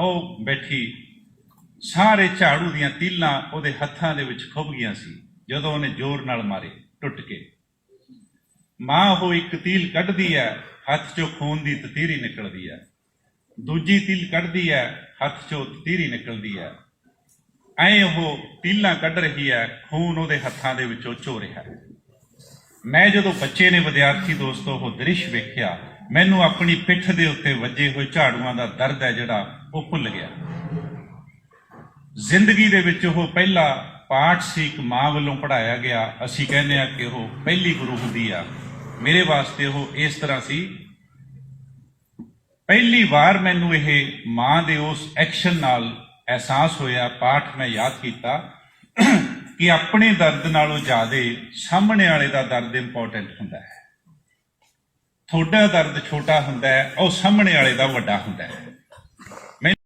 ਉਹ ਬੈਠੀ ਸਾਰੇ ਝਾੜੂ ਦੀਆਂ ਤੀਲਾਂ ਉਹਦੇ ਹੱਥਾਂ ਦੇ ਵਿੱਚ ਖੁੱਭ ਗਈਆਂ ਸੀ, ਜਦੋਂ ਉਹਨੇ ਜ਼ੋਰ ਨਾਲ ਮਾਰੇ, ਟੁੱਟ ਕੇ। ਮਾਂ ਉਹ ਇੱਕ ਤੀਲ ਕੱਢਦੀ ਹੈ, ਹੱਥ 'ਚੋਂ ਖੂਨ ਦੀ ਤਤੀਰੀ ਨਿਕਲਦੀ ਹੈ। ਦੂਜੀ ਤੀਲ ਕੱਢਦੀ ਹੈ, ਹੱਥ 'ਚੋਂ ਤਤੀਰੀ ਨਿਕਲਦੀ ਹੈ। ਐ ਉਹ ਤੀਲਾਂ ਕੱਢ ਰਹੀ ਹੈ, ਖੂਨ ਉਹਦੇ ਹੱਥਾਂ ਦੇ ਵਿੱਚੋਂ ਚੋ ਰਿਹਾ ਹੈ। ਮੈਂ ਜਦੋਂ ਬੱਚੇ ਨੇ ਵਿਦਿਆਰਥੀ ਦੋਸਤੋ ਉਹ ਦ੍ਰਿਸ਼ ਵੇਖਿਆ ਮੈਨੂੰ ਆਪਣੀ ਪਿੱਠ ਦੇ ਉੱਤੇ ਵੱਜੇ ਹੋਏ ਝਾੜੂਆਂ ਦਾ ਦਰਦ ਹੈ ਜਿਹੜਾ ਉਹ ਭੁੱਲ ਗਿਆ। ਜ਼ਿੰਦਗੀ ਦੇ ਵਿੱਚ ਉਹ ਪਹਿਲਾ ਪਾਠ ਸੀ, ਇੱਕ ਮਾਂ ਵੱਲੋਂ ਪੜਾਇਆ ਗਿਆ। ਅਸੀਂ ਕਹਿੰਦੇ ਆ ਕਿ ਉਹ ਪਹਿਲੀ ਗੁਰੂ ਹੁੰਦੀ ਆ। ਮੇਰੇ ਵਾਸਤੇ ਉਹ ਇਸ ਤਰ੍ਹਾਂ ਸੀ। ਪਹਿਲੀ ਵਾਰ ਮੈਨੂੰ ਇਹ ਮਾਂ ਦੇ ਉਸ ਐਕਸ਼ਨ ਨਾਲ ਅਹਿਸਾਸ ਹੋਇਆ। ਪਾਠ ਮੈਂ ਯਾਦ ਕੀਤਾ ਕਿ ਆਪਣੇ ਦਰਦ ਨਾਲੋਂ ਜ਼ਿਆਦਾ ਸਾਹਮਣੇ ਵਾਲੇ ਦਾ ਦਰਦ ਇੰਪੋਰਟੈਂਟ ਹੁੰਦਾ ਹੈ। ਤੁਹਾਡਾ ਦਰਦ ਛੋਟਾ ਹੁੰਦਾ ਹੈ ਉਹ ਸਾਹਮਣੇ ਵਾਲੇ ਦਾ ਵੱਡਾ ਹੁੰਦਾ ਹੈ।